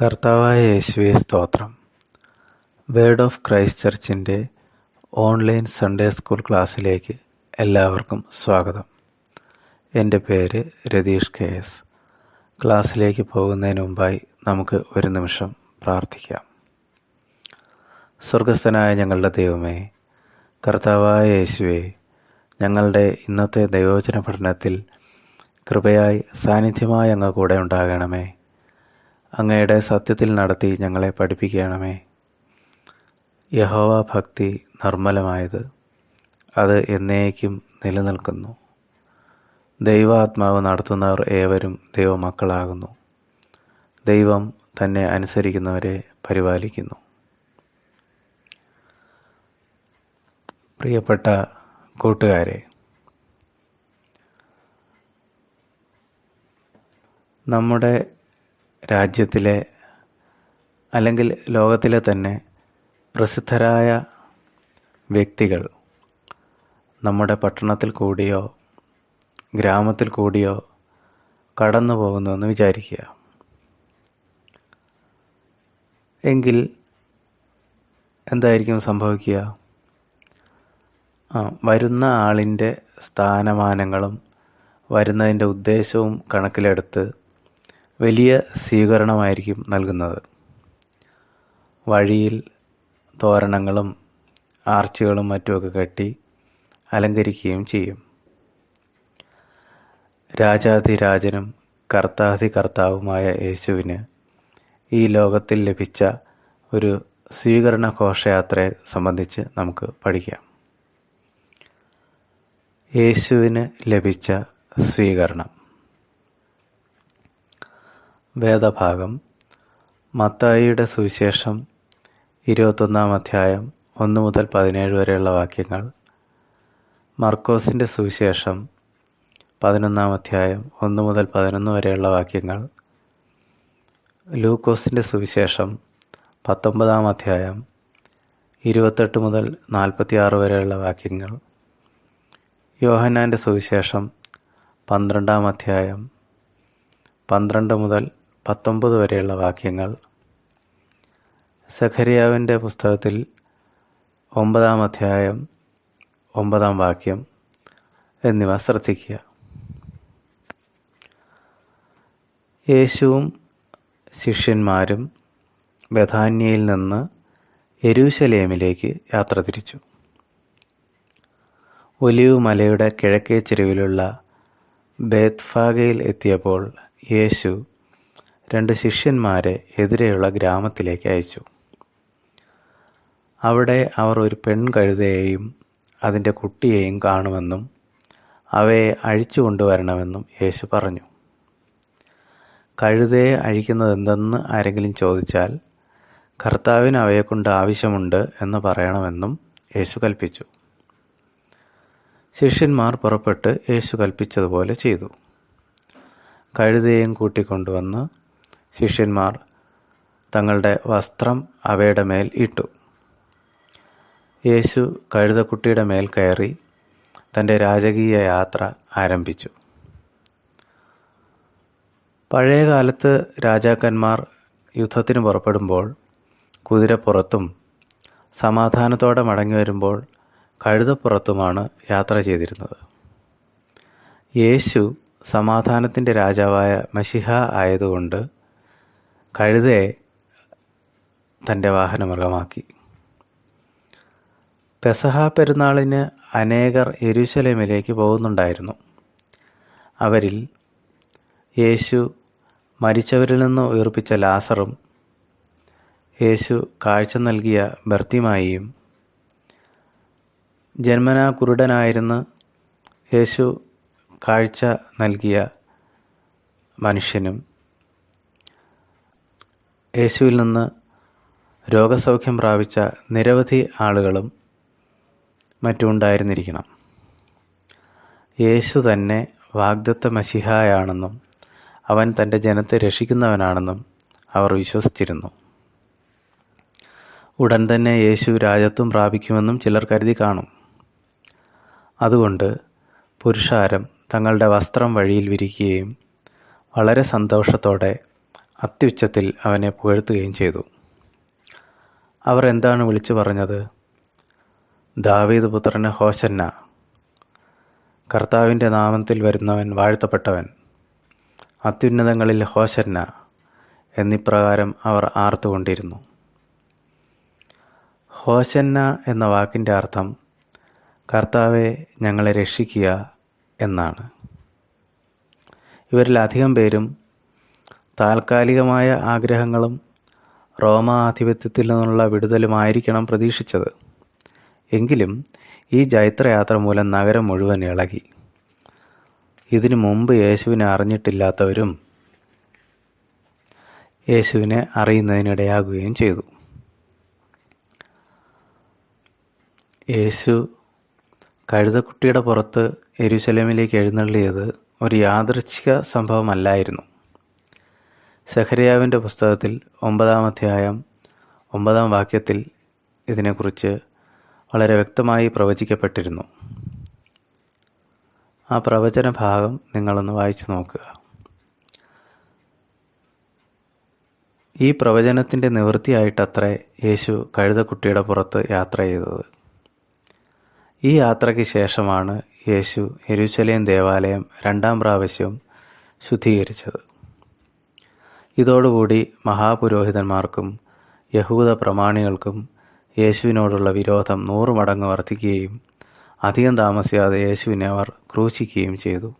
കർത്താവായ യേശുവെ സ്തോത്രം. വേർഡ് ഓഫ് ക്രൈസ്റ്റ് ചർച്ചിന്റെ ഓൺലൈൻ സൺഡേ സ്കൂൾ ക്ലാസ്സിലേക്ക് എല്ലാവർക്കും സ്വാഗതം. എന്റെ പേര് രതീഷ് കെ എസ്. ക്ലാസ്സിലേക്ക് പോകുന്നതിന് മുമ്പായി നമുക്ക് ഒരു നിമിഷം പ്രാർത്ഥിക്കാം. സ്വർഗസ്ഥനായ ഞങ്ങളുടെ ദൈവമേ കർത്താവായ യേശുവെ ഞങ്ങളുടെ ഇന്നത്തെ ദൈവവചന പഠനത്തിൽ കൃപയായി സാന്നിധ്യമായി അങ്ങ് കൂടെ ഉണ്ടാകണമേ. അങ്ങയുടെ സത്യത്തിൽ നടത്തി ഞങ്ങളെ പഠിപ്പിക്കണമേ. യഹോവ ഭക്തി നിർമ്മലമായത് അത് എന്നേക്കും നിലനിൽക്കുന്നു. ദൈവാത്മാവ് നടത്തുന്നവർ ഏവരും ദൈവമക്കളാകുന്നു. ദൈവം തന്നെ അനുസരിക്കുന്നവരെ പരിപാലിക്കുന്നു. പ്രിയപ്പെട്ട കൂട്ടുകാരെ നമ്മുടെ രാജ്യത്തിലെ അല്ലെങ്കിൽ ലോകത്തിലെ തന്നെ പ്രസിദ്ധരായ വ്യക്തികൾ നമ്മുടെ പട്ടണത്തിൽ കൂടിയോ ഗ്രാമത്തിൽ കൂടിയോ കടന്നു പോകുന്നുവെന്ന് വിചാരിക്കുക. എങ്കിൽ എന്തായിരിക്കും സംഭവിക്കുക? വരുന്ന ആളിന്റെ സ്ഥാനമാനങ്ങളും വരുന്നതിന്റെ ഉദ്ദേശവും കണക്കിലെടുത്ത് വലിയ സ്വീകരണമായിരിക്കും നൽകുന്നത്. വഴിയിൽ തോരണങ്ങളും ആർച്ചുകളും മറ്റുമൊക്കെ കെട്ടി അലങ്കരിക്കുകയും ചെയ്യും. രാജാതിരാജനും കർത്താതി കർത്താവുമായ യേശുവിന് ഈ ലോകത്തിൽ ലഭിച്ച ഒരു സ്വീകരണ ഘോഷയാത്രയെ സംബന്ധിച്ച് നമുക്ക് പഠിക്കാം. യേശുവിന് ലഭിച്ച സ്വീകരണം. വേദഭാഗം മത്തായിയുടെ സുവിശേഷം ഇരുപത്തൊന്നാം അധ്യായം ഒന്ന് മുതൽ പതിനേഴ് വരെയുള്ള വാക്യങ്ങൾ. മർക്കോസിന്റെ സുവിശേഷം പതിനൊന്നാം അധ്യായം ഒന്ന് മുതൽ പതിനൊന്ന് വരെയുള്ള വാക്യങ്ങൾ. ലൂക്കോസിന്റെ സുവിശേഷം പത്തൊമ്പതാം അധ്യായം ഇരുപത്തെട്ട് മുതൽ നാൽപ്പത്തിയാറ് വരെയുള്ള വാക്യങ്ങൾ. യോഹന്നാന്റെ സുവിശേഷം പന്ത്രണ്ടാം അധ്യായം പന്ത്രണ്ട് മുതൽ പത്തൊമ്പത് വരെയുള്ള വാക്യങ്ങൾ. സഖരിയാവിന്റെ പുസ്തകത്തിൽ ഒമ്പതാം അധ്യായം ഒമ്പതാം വാക്യം എന്നിവ ശ്രദ്ധിക്കുക. യേശുവും ശിഷ്യന്മാരും ബഥാന്യയിൽ നിന്ന് എരൂശലേമിലേക്ക് യാത്ര തിരിച്ചു. ഒലിവ് മലയുടെ കിഴക്കേ ചെരുവിലുള്ള ബേത്ഫാഗയിൽ എത്തിയപ്പോൾ യേശു രണ്ട് ശിഷ്യന്മാരെ എതിരെയുള്ള ഗ്രാമത്തിലേക്ക് അയച്ചു. അവിടെ അവർ ഒരു പെൺകഴുതയെയും അതിന്റെ കുട്ടിയെയും കാണുമെന്നും അവയെ അഴിച്ചു കൊണ്ടുവരണമെന്നും യേശു പറഞ്ഞു. കഴുതയെ അഴിക്കുന്നത് എന്തെന്ന് ആരെങ്കിലും ചോദിച്ചാൽ കർത്താവിന് അവയെക്കൊണ്ട് ആവശ്യമുണ്ട് എന്ന് പറയണമെന്നും യേശു കൽപ്പിച്ചു. ശിഷ്യന്മാർ പുറപ്പെട്ട് യേശു കൽപ്പിച്ചതുപോലെ ചെയ്തു. കഴുതയും കൂട്ടിക്കൊണ്ടുവന്ന് ശിഷ്യന്മാർ തങ്ങളുടെ വസ്ത്രം അവയുടെ മേൽ ഇട്ടു. യേശു കഴുതക്കുട്ടിയുടെ മേൽ കയറി തന്റെ രാജകീയ യാത്ര ആരംഭിച്ചു. പഴയ കാലത്ത് രാജാക്കന്മാർ യുദ്ധത്തിന് പുറപ്പെടുമ്പോൾ കുതിരപ്പുറത്തും സമാധാനത്തോടെ മടങ്ങി വരുമ്പോൾ കഴുതപ്പുറത്തുമാണ് യാത്ര ചെയ്തിരുന്നത്. യേശു സമാധാനത്തിന്റെ രാജാവായ മഷിഹ ആയതുകൊണ്ട് കഴുതയെ തന്റെ വാഹനമൃഗമാക്കി. പെസഹ പെരുന്നാളിന് അനേകർ യെരൂശലേമിലേക്ക് പോകുന്നുണ്ടായിരുന്നു. അവരിൽ യേശു മരിച്ചവരിൽ നിന്ന് ഉയർപ്പിച്ച ലാസറും യേശു കാഴ്ച നൽകിയ ബർത്തിമായിയും ജന്മനാ കുരുടനായിരുന്ന യേശു കാഴ്ച നൽകിയ മനുഷ്യനും യേശുവിൽ നിന്ന് രോഗസൗഖ്യം പ്രാപിച്ച നിരവധി ആളുകളും മറ്റും ഉണ്ടായിരുന്നിരിക്കണം. യേശു തന്നെ വാഗ്ദത്ത മഷിഹായാണെന്നും അവൻ തന്റെ ജനത്തെ രക്ഷിക്കുന്നവനാണെന്നും അവർ വിശ്വസിച്ചിരുന്നു. ഉടൻ തന്നെ യേശു രാജത്വം പ്രാപിക്കുമെന്നും ചിലർ കരുതി കാണും. അതുകൊണ്ട് പുരുഷാരം തങ്ങളുടെ വസ്ത്രം വഴിയിൽ വിരിക്കുകയും വളരെ സന്തോഷത്തോടെ അത്യുച്ചത്തിൽ അവനെ പുകഴ്ത്തുകയും ചെയ്തു. അവർ എന്താണ് വിളിച്ചു പറഞ്ഞത്? ദാവീദ് പുത്രന് ഹോശന്ന. കർത്താവിന്റെ നാമത്തിൽ വരുന്നവൻ വാഴ്ത്തപ്പെട്ടവൻ. അത്യുന്നതങ്ങളിൽ ഹോശന്ന എന്നിപ്രകാരം അവർ ആർത്തുകൊണ്ടിരുന്നു. ഹോശന്ന എന്ന വാക്കിന്റെ അർത്ഥം കർത്താവെ ഞങ്ങളെ രക്ഷിക്കുക എന്നാണ്. ഇവരിൽ അധികം പേരും താൽക്കാലികമായ ആഗ്രഹങ്ങളും റോമ ആധിപത്യത്തിൽ നിന്നുള്ള വിടുതലുമായിരിക്കണം പ്രതീക്ഷിച്ചത്. എങ്കിലും ഈ ജൈത്രയാത്ര മൂലം നഗരം മുഴുവൻ ഇളകി. ഇതിനു മുമ്പ് യേശുവിനെ അറിഞ്ഞിട്ടില്ലാത്തവരും യേശുവിനെ അറിയുന്നതിനിടയാകുകയും ചെയ്തു. യേശു കഴുതക്കുട്ടിയുടെ പുറത്ത് എരുശലമിലേക്ക് എഴുന്നള്ളിയത് ഒരു യാദൃച്ഛിക സംഭവമല്ലായിരുന്നു. സെഹരിയാവിന്റെ പുസ്തകത്തിൽ ഒമ്പതാം അധ്യായം ഒമ്പതാം വാക്യത്തിൽ ഇതിനെക്കുറിച്ച് വളരെ വ്യക്തമായി പ്രവചിക്കപ്പെട്ടിരുന്നു. ആ പ്രവചന ഭാഗം നിങ്ങളൊന്ന് വായിച്ചു നോക്കുക. ഈ പ്രവചനത്തിന്റെ നിവൃത്തിയായിട്ടത്രേ യേശു കഴുതക്കുട്ടിയുടെ പുറത്ത് യാത്ര ചെയ്തത്. ഈ യാത്രയ്ക്ക് ശേഷമാണ് യേശു എരുശലയും ദേവാലയം രണ്ടാം പ്രാവശ്യം ശുദ്ധീകരിച്ചത്. ഇതോടുകൂടി മഹാപുരോഹിതന്മാർക്കും യഹൂദ പ്രമാണികൾക്കും യേശുവിനോടുള്ള വിരോധം നൂറ് മടങ്ങ് വർദ്ധിക്കുകയും അധികം താമസിയാതെ യേശുവിനെ അവർ ക്രൂശിക്കുകയും ചെയ്തു.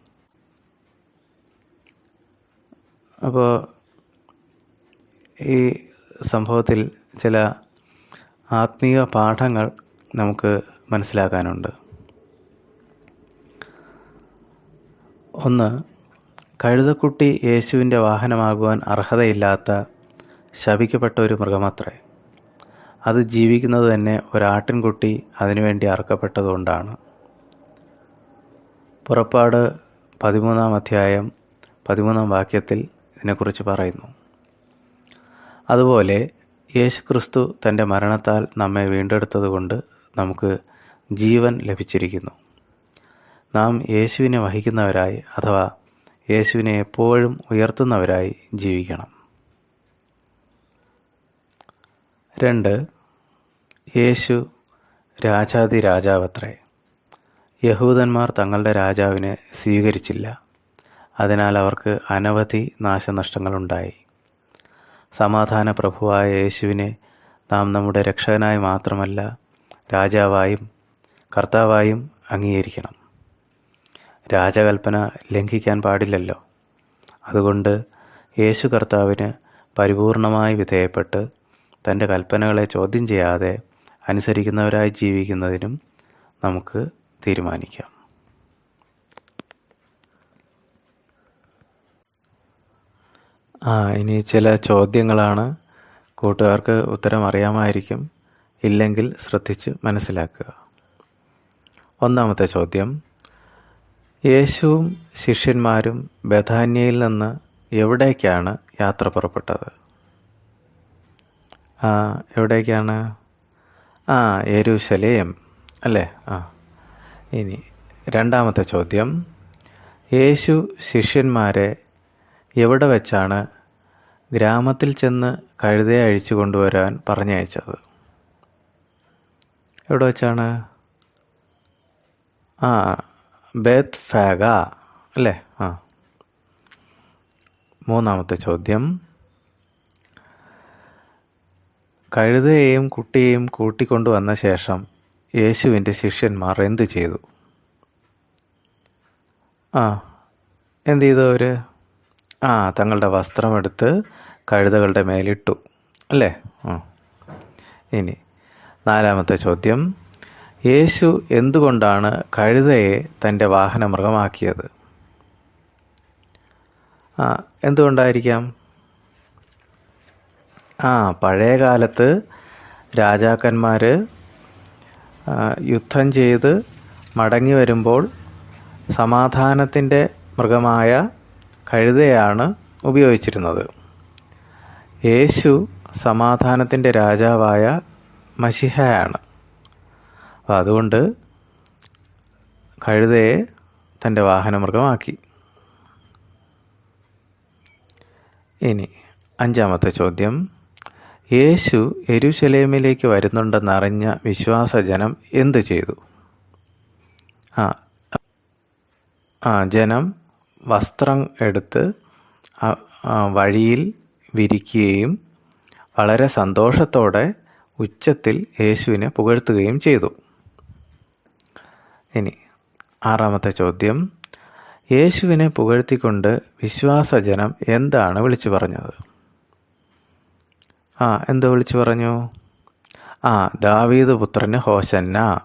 അപ്പോൾ ഈ സംഭവത്തിൽ ചില ആത്മീയ പാഠങ്ങൾ നമുക്ക് മനസ്സിലാക്കാനുണ്ട്. ഒന്ന് കഴുതക്കുട്ടി യേശുവിന്റെ വാഹനമാകുവാൻ അർഹതയില്ലാത്ത ശപിക്കപ്പെട്ട ഒരു മൃഗമത്രേ. അത് ജീവിക്കുന്നത് തന്നെ ഒരാട്ടിൻകുട്ടി അതിനുവേണ്ടി അറക്കപ്പെട്ടതുകൊണ്ടാണ്. പുറപ്പാട് പതിമൂന്നാം അധ്യായം പതിമൂന്നാം വാക്യത്തിൽ ഇതിനെക്കുറിച്ച് പറയുന്നു. അതുപോലെ യേശുക്രിസ്തു തന്റെ മരണത്താൽ നമ്മെ വീണ്ടെടുത്തതുകൊണ്ട് നമുക്ക് ജീവൻ ലഭിച്ചിരിക്കുന്നു. നാം യേശുവിനെ വഹിക്കുന്നവരായി അഥവാ യേശുവിനെ എപ്പോഴും ഉയർത്തുന്നവരായി ജീവിക്കണം. രണ്ട് യേശു രാജാതി രാജാവത്രേ. യഹൂദന്മാർ തങ്ങളുടെ രാജാവിനെ സ്വീകരിച്ചില്ല. അതിനാൽ അവർക്ക് അനവധി നാശനഷ്ടങ്ങളുണ്ടായി. സമാധാന പ്രഭുവായ യേശുവിനെ നാം നമ്മുടെ രക്ഷകനായി മാത്രമല്ല രാജാവായും കർത്താവായും അംഗീകരിക്കണം. രാജകൽപ്പന ലംഘിക്കാൻ പാടില്ലല്ലോ. അതുകൊണ്ട് യേശു കർത്താവിന് പരിപൂർണമായി വിധേയപ്പെട്ട് തന്റെ കൽപ്പനകളെ ചോദ്യം ചെയ്യാതെ അനുസരിക്കുന്നവരായി ജീവിക്കുന്നതിനും നമുക്ക് തീരുമാനിക്കാം. ആ ഇനി ചില ചോദ്യങ്ങളാണ്. കൂട്ടുകാർക്ക് ഉത്തരം അറിയാമായിരിക്കും. ഇല്ലെങ്കിൽ ശ്രദ്ധിച്ച് മനസ്സിലാക്കുക. ഒന്നാമത്തെ ചോദ്യം യേശുവും ശിഷ്യന്മാരും ബഥാന്യയിൽ നിന്ന് എവിടേക്കാണ് യാത്ര പുറപ്പെട്ടത്? ആ എവിടേക്കാണ്? ആ യേരുശലേം. അല്ലേ? ആ. ഇനി രണ്ടാമത്തെ ചോദ്യം. യേശു ശിഷ്യന്മാരെ എവിടെ വെച്ചാണ് ഗ്രാമത്തിൽ ചെന്ന് കഴുതയെ അഴിച്ചു കൊണ്ടുവരാൻ പറഞ്ഞയച്ചത്? എവിടെ വെച്ചാണ്? ആ ബെത്ത് ഫാഗ അല്ലേ? ആ. മൂന്നാമത്തെ ചോദ്യം. കഴുതയെയും കുട്ടിയെയും കൂട്ടിക്കൊണ്ടുവന്ന ശേഷം യേശുവിന്റെ ശിഷ്യന്മാർ എന്ത് ചെയ്തു? ആ എന്ത് ചെയ്തു അവർ ആ തങ്ങളുടെ വസ്ത്രമെടുത്ത് കഴുതകളുടെ മേലിട്ടു അല്ലേ? ആ. ഇനി നാലാമത്തെ ചോദ്യം. യേശു എന്തുകൊണ്ടാണ് കഴുതയെ തന്റെ വാഹന മൃഗമാക്കിയത് ആ എന്തുകൊണ്ടായിരിക്കാം? ആ പഴയ കാലത്ത് രാജാക്കന്മാർ യുദ്ധം ചെയ്ത് മടങ്ങി വരുമ്പോൾ സമാധാനത്തിന്റെ മൃഗമായ കഴുതയാണ് ഉപയോഗിച്ചിരുന്നത്. യേശു സമാധാനത്തിന്റെ രാജാവായ മഷിഹയാണ് അപ്പോൾ അതുകൊണ്ട് കഴുതയെ തന്റെ വാഹനമൃഗമാക്കി. ഇനി അഞ്ചാമത്തെ ചോദ്യം. യേശു എരുശലേമിലേക്ക് വരുന്നുണ്ടെന്നറിഞ്ഞ വിശ്വാസജനം എന്തു ചെയ്തു? ആ ആ ജനം വസ്ത്രം എടുത്ത് വഴിയിൽ വിരിക്കുകയും വളരെ സന്തോഷത്തോടെ ഉച്ചത്തിൽ യേശുവിനെ പുകഴ്ത്തുകയും ചെയ്തു. ഇനി ആറാമത്തെ ചോദ്യം. യേശുവിനെ പുകഴ്ത്തിക്കൊണ്ട് വിശ്വാസജനം എന്താണ് വിളിച്ചു പറഞ്ഞത്? ആ എന്തോ വിളിച്ചു പറഞ്ഞു? ആ ദാവീദ് പുത്രന് ഹോശന്ന.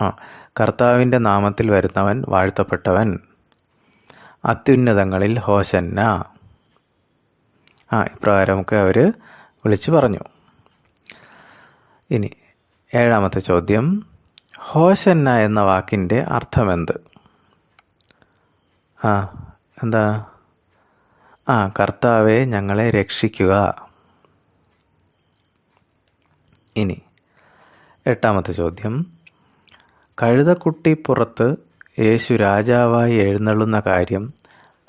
ആ കർത്താവിന്റെ നാമത്തിൽ വരുന്നവൻ വാഴ്ത്തപ്പെട്ടവൻ. അത്യുന്നതങ്ങളിൽ ഹോശന്ന. ആ ഇപ്രകാരമൊക്കെ അവർ വിളിച്ചു പറഞ്ഞു. ഇനി ഏഴാമത്തെ ചോദ്യം. ഹോശന്ന എന്ന വാക്കിന്റെ അർത്ഥമെന്ത്? ആ എന്താ? ആ കർത്താവെ ഞങ്ങളെ രക്ഷിക്കുക. ഇനി എട്ടാമത്തെ ചോദ്യം. കഴുതക്കുട്ടി പുറത്ത് യേശു രാജാവായി എഴുന്നള്ളുന്ന കാര്യം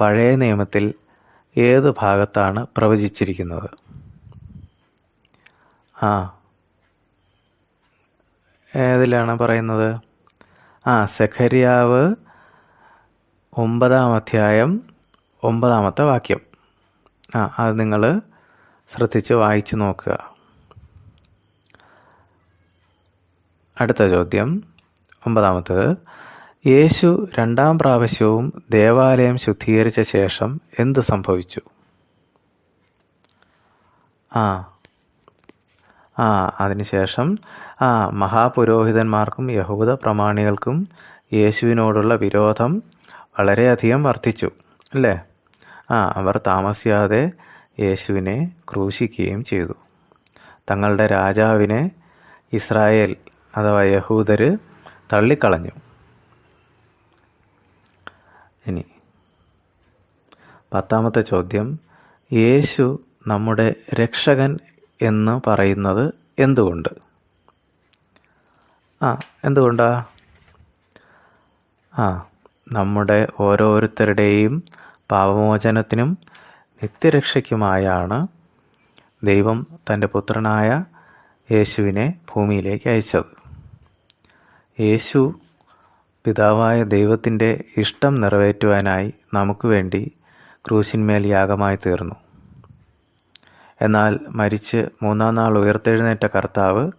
പഴയ നിയമത്തിൽ ഏത് ഭാഗത്താണ് പ്രവചിച്ചിരിക്കുന്നത്? ആ ഏതിലാണ് പറയുന്നത്? ആ സെഖരിയാവ് ഒമ്പതാം അധ്യായം ഒമ്പതാമത്തെ വാക്യം. ആ അത് നിങ്ങൾ ശ്രദ്ധിച്ച് വായിച്ചു നോക്കുക. അടുത്ത ചോദ്യം ഒമ്പതാമത്തത്. യേശു രണ്ടാം പ്രാവശ്യവും ദേവാലയം ശുദ്ധീകരിച്ച ശേഷം എന്ത് സംഭവിച്ചു? ആ അതിനുശേഷം ആ മഹാപുരോഹിതന്മാർക്കും യഹൂദ പ്രമാണികൾക്കും യേശുവിനോടുള്ള വിരോധം വളരെയധികം വർദ്ധിച്ചു അല്ലേ? ആ അവർ താമസിയാതെ യേശുവിനെ ക്രൂശിക്കുകയും ചെയ്തു. തങ്ങളുടെ രാജാവിനെ ഇസ്രായേൽ അഥവാ യഹൂദർ തള്ളിക്കളഞ്ഞു. ഇനി പത്താമത്തെ ചോദ്യം. യേശു നമ്മുടെ രക്ഷകൻ എന്ന് പറയുന്നത് എന്തുകൊണ്ട്? ആ എന്തുകൊണ്ടാ? ആ നമ്മുടെ ഓരോരുത്തരുടെയും പാപമോചനത്തിനും നിത്യരക്ഷയ്ക്കുമായാണ് ദൈവം തന്റെ പുത്രനായ യേശുവിനെ ഭൂമിയിലേക്ക് അയച്ചത്. യേശു പിതാവായ ദൈവത്തിന്റെ ഇഷ്ടം നിറവേറ്റുവാനായി നമുക്ക് വേണ്ടി ക്രൂശിന്മേൽ യാഗമായി തീർന്നു. എന്നാൽ മരിച്ച് മൂന്നാം നാൾ ഉയർത്തെഴുന്നേറ്റ കർത്താവ്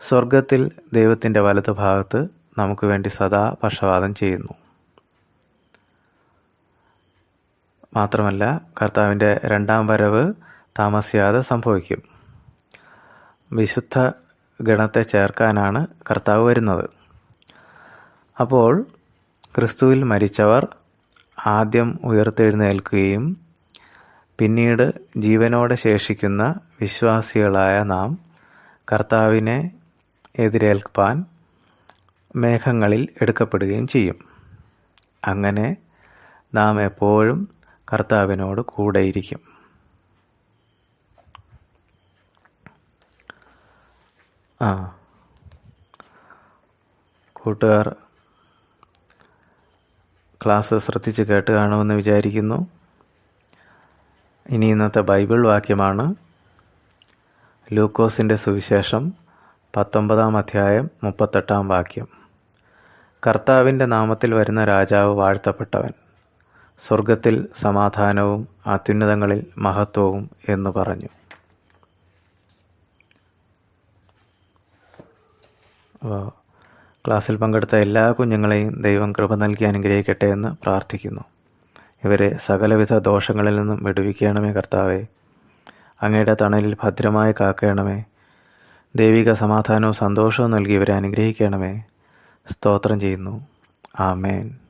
സ്വർഗത്തിൽ ദൈവത്തിന്റെ വലതുഭാഗത്ത് നമുക്ക് വേണ്ടി സദാ പക്ഷപാതം ചെയ്യുന്നു. മാത്രമല്ല കർത്താവിന്റെ രണ്ടാം വരവ് താമസിയാതെ സംഭവിക്കും. വിശുദ്ധ ഗണത്തെ ചേർക്കാനാണ് കർത്താവ് വരുന്നത്. അപ്പോൾ ക്രിസ്തുവിൽ മരിച്ചവർ ആദ്യം ഉയർത്തെഴുന്നേൽക്കുകയും പിന്നീട് ജീവനോടെ ശേഷിക്കുന്ന വിശ്വാസികളായ നാം കർത്താവിനെ എതിരേൽപ്പാൻ മേഘങ്ങളിൽ എടുക്കപ്പെടുകയും ചെയ്യും. അങ്ങനെ നാം എപ്പോഴും കർത്താവിനോട് കൂടെയിരിക്കും. ആ. കൂട്ടുകാർ ക്ലാസ് ശ്രദ്ധിച്ച് കേട്ട് കാണുമെന്ന് വിചാരിക്കുന്നു. ഇനി ഇന്നത്തെ ബൈബിൾ വാക്യമാണ് ലൂക്കോസിന്റെ സുവിശേഷം പത്തൊമ്പതാം അധ്യായം മുപ്പത്തെട്ടാം വാക്യം. കർത്താവിന്റെ നാമത്തിൽ വരുന്ന രാജാവ് വാഴ്ത്തപ്പെട്ടവൻ സ്വർഗത്തിൽ സമാധാനവും അത്യുന്നതങ്ങളിൽ മഹത്വവും എന്ന് പറഞ്ഞു. ക്ലാസ്സിൽ പങ്കെടുത്ത എല്ലാ കുഞ്ഞുങ്ങളെയും ദൈവം കൃപ നൽകി അനുഗ്രഹിക്കട്ടെ എന്ന് പ്രാർത്ഥിക്കുന്നു. ഇവരെ സകലവിധ ദോഷങ്ങളിൽ നിന്നും വിടുവിക്കണമേ കർത്താവേ. അങ്ങയുടെ തണലിൽ ഭദ്രമായി കാക്കണമേ. ദൈവിക സമാധാനവും സന്തോഷവും നൽകി ഇവരെ അനുഗ്രഹിക്കണമേ. സ്തോത്രം ചെയ്യുന്നു. ആമേൻ.